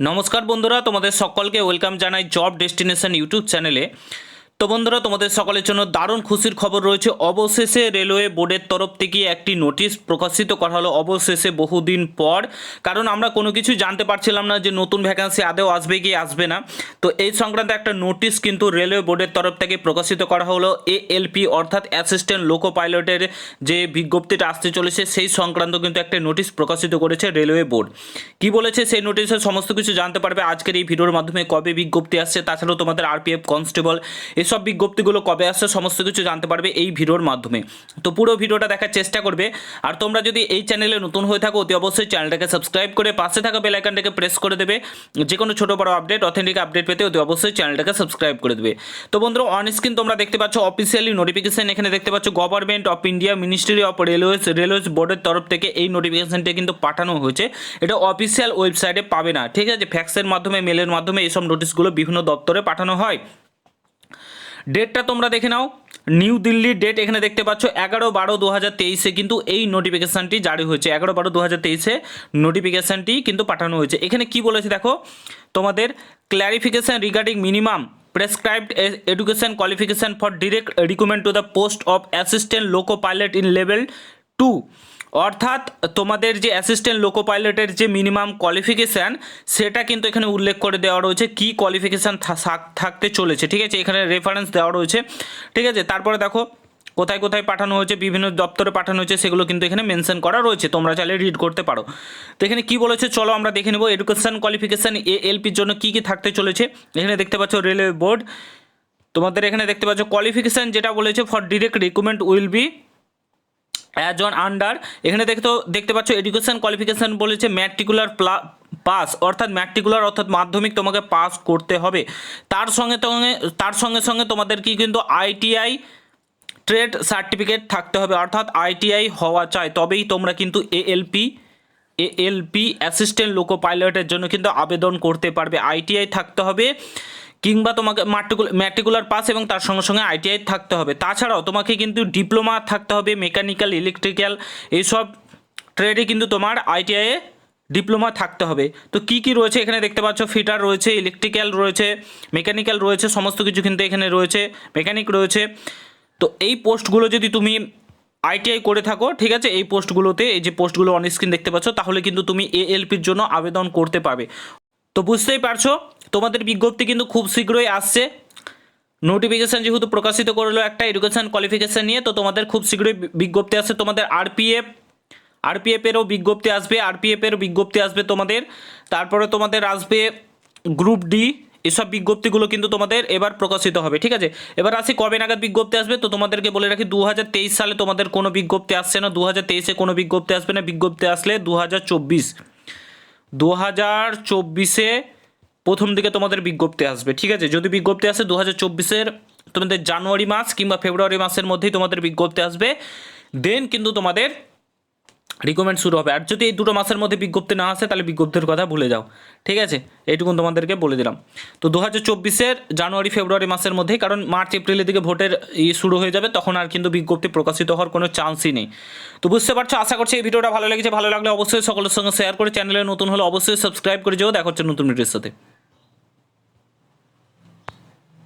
নমস্কার বন্ধুরা তোমাদের সকলকে ওয়েলকাম জানাই জব ডেস্টিনেশন ইউটিউব চ্যানেলে তো বন্ধুরা তোমাদের সকলের জন্য দারুণ খুশির খবর রয়েছে। অবশেষে রেলওয়ে বোর্ডের তরফ থেকে একটি নোটিশ প্রকাশিত করা হলো অবশেষে বহুদিন পর। কারণ আমরা কোনো কিছু জানতে পারছিলাম না যে নতুন ভ্যাকান্সি আদেও আসবে কি আসবে না। তো এই সংক্রান্ত একটা নোটিশ কিন্তু রেলওয়ে বোর্ডের তরফ থেকে প্রকাশিত করা হলো। এএলপি অর্থাৎ অ্যাসিস্ট্যান্ট লোকো পাইলটের যে বিজ্ঞপ্তিটা আসতে চলেছে, সেই সংক্রান্ত কিন্তু একটা নোটিশ প্রকাশিত করেছে রেলওয়ে বোর্ড। কি বলেছে সেই নোটিশের সমস্ত কিছু জানতে পারবে। আজকের এই ভিডিওর মাধ্যমে কবে বিজ্ঞপ্তি আসছে, তাছাড়াও তোমাদের আরপিএফ কনস্টেবল এসব বিজ্ঞপ্তিগুলো কবে আসছে, সমস্ত কিছু জানতে পারবে এই ভিডিওর মাধ্যমে। তো পুরো ভিডিওটা দেখার চেষ্টা করবে। আর তোমরা যদি এই চ্যানেলে নতুন হয়ে থাকো, অতি অবশ্যই চ্যানেলটাকে সাবস্ক্রাইব করে পাশে থাকা বেল আইকনটাকে প্রেস করে দেবে। যে কোনো ছোটো বড় আপডেট অথেন্টিক আপডেট পেতে অতি অবশ্যই চ্যানেলটাকে সাবস্ক্রাইব করে দেবে। তো বন্ধুরা অন স্ক্রিন তোমরা দেখতে পাচ্ছ অফিসিয়ালি নোটিফিকেশন এখানে দেখতে পাচ্ছ government of India ministry of railways railways বোর্ডের তরফ থেকে এই নোটিফিকেশনটা কিন্তু পাঠানো হয়েছে। এটা অফিসিয়াল ওয়েবসাইটে পাবে না। ঠিক আছে? ফ্যাক্সের মাধ্যমে মেলের মাধ্যমে এইসব নোটিশগুলো বিভিন্ন দপ্তরে পাঠানো হয়। ডেটটা তোমরা দেখে নাও। নিউ দিল্লির ডেট এখানে দেখতে পাচ্ছ, এগারো বারো দু হাজার তেইশে কিন্তু এই নোটিফিকেশানটি জারি হয়েছে। এগারো বারো দু হাজার তেইশে নোটিফিকেশানটি কিন্তু পাঠানো হয়েছে। এখানে কি বলেছে দেখো, তোমাদের clarification regarding minimum prescribed education qualification for direct recommend to the post of assistant loco pilot in level two অর্থাৎ তোমাদের যে অ্যাসিস্ট্যান্ট লোকো পাইলটের যে মিনিমাম কোয়ালিফিকেশান সেটা কিন্তু এখানে উল্লেখ করে দেওয়া রয়েছে কী কোয়ালিফিকেশান থাকতে চলেছে, ঠিক আছে? এখানে রেফারেন্স দেওয়া রয়েছে, ঠিক আছে? তারপরে দেখো, কোথায় কোথায় পাঠানো হয়েছে, বিভিন্ন দপ্তরে পাঠানো হয়েছে, সেগুলো কিন্তু এখানে মেনশন করা রয়েছে, তোমরা চাইলে রিড করতে পারো। তো এখানে কী বলেছে? চলো আমরা দেখে নেব এডুকেশান কোয়ালিফিকেশান এ এলপির জন্য কী কী থাকতে চলেছে। এখানে দেখতে পাচ্ছ রেলওয়ে বোর্ড তোমাদের এখানে দেখতে পাচ্ছ কোয়ালিফিকেশান যেটা বলেছে for direct recruitment will be as on under এখানে দেখতে দেখতে পাচ্ছ এডুকেশন কোয়ালিফিকেশান বলেছে ম্যাট্রিকুলার পাস অর্থাৎ ম্যাট্রিকুলার অর্থাৎ মাধ্যমিক তোমাকে পাস করতে হবে। তার সঙ্গে সঙ্গে তার সঙ্গে সঙ্গে তোমাদের কি কিন্তু আইটিআই ট্রেড সার্টিফিকেট থাকতে হবে, অর্থাৎ আইটিআই হওয়া চাই। তবেই তোমরা কিন্তু এএলপি এএলপি অ্যাসিস্ট্যান্ট লোকো পাইলটের জন্য কিন্তু আবেদন করতে পারবে। আইটিআই থাকতে হবে। কিংবা তোমাকে ম্যাট্রিকুলার পাস এবং তার সঙ্গে সঙ্গে আইটিআই থাকতে হবে। তাছাড়াও তোমাকে কিন্তু ডিপ্লোমা থাকতে হবে মেকানিক্যাল ইলেকট্রিক্যাল এইসব ট্রেডে কিন্তু তোমার আইটিআইয়ে ডিপ্লোমা থাকতে হবে। তো কি কি রয়েছে এখানে দেখতে পাচ্ছ? ফিটার রয়েছে ইলেকট্রিক্যাল রয়েছে মেকানিক্যাল রয়েছে, সমস্ত কিছু কিন্তু এখানে রয়েছে মেকানিক রয়েছে। তো এই পোস্টগুলো যদি তুমি আইটিআই করে থাকো, ঠিক আছে? এই পোস্টগুলোতে, এই যে পোস্টগুলো অন স্ক্রিন দেখতে পাচ্ছ, তাহলে কিন্তু তুমি এএলপির জন্য আবেদন করতে পারবে। তো বুঝতেই পারছ? তোমাদের বিজ্ঞপ্তি কিন্তু খুব শীঘ্রই আসছে। নোটিফিকেশান যেহেতু প্রকাশিত করল একটা এডুকেশান কোয়ালিফিকেশান নিয়ে, তো তোমাদের খুব শীঘ্রই বিজ্ঞপ্তি আসছে। তোমাদের আরপিএফ আরপিএফেরও বিজ্ঞপ্তি আসবে আরপিএফের বিজ্ঞপ্তি আসবে তোমাদের। তারপরে তোমাদের আসবে গ্রুপ ডি এসব বিজ্ঞপ্তিগুলো কিন্তু তোমাদের এবার প্রকাশিত হবে, ঠিক আছে? এবার আসি কবে নাগাদ বিজ্ঞপ্তি আসবে, তো তোমাদেরকে বলে রাখি দু হাজার তেইশ সালে তোমাদের কোনো বিজ্ঞপ্তি আসছে না দু হাজার তেইশে কোনো বিজ্ঞপ্তি আসবে না, বিজ্ঞপ্তি আসলে দু হাজার চব্বিশ। দু হাজার চব্বিশে প্রথম দিকে তোমাদের বিজ্ঞপ্তি আসবে, ঠিক আছে? যদি বিজ্ঞপ্তি আসে দু হাজার চব্বিশের তোমাদের জানুয়ারি মাস কিংবা ফেব্রুয়ারি মাসের মধ্যেই তোমাদের বিজ্ঞপ্তি আসবে, দেন কিন্তু তোমাদের রিকমেন্ড শুরু হবে। আর যদি এই দুটো মাসের মধ্যে বিজ্ঞপ্তি না আসে, তাহলে বিজ্ঞপ্তির কথা ভুলে যাও, ঠিক আছে? এইটুকুন তোমাদেরকে বলে দিলাম। তো দু হাজার চব্বিশের জানুয়ারি, ফেব্রুয়ারি মাসের মধ্যেই, কারণ মার্চ, এপ্রিলের দিকে ভোটের ইয়ে শুরু হয়ে যাবে, তখন আর কিন্তু বিজ্ঞপ্তি প্রকাশিত হওয়ার কোনো চান্সই নেই। তো বুঝতে পারছ? আশা করছি এই ভিডিওটা ভালো লেগেছে। ভালো লাগলে অবশ্যই সকলের সঙ্গে শেয়ার করে চ্যানেলে নতুন হলে অবশ্যই সাবস্ক্রাইব করে যেও। দেখা হচ্ছে নতুন ভিডিওর সাথে।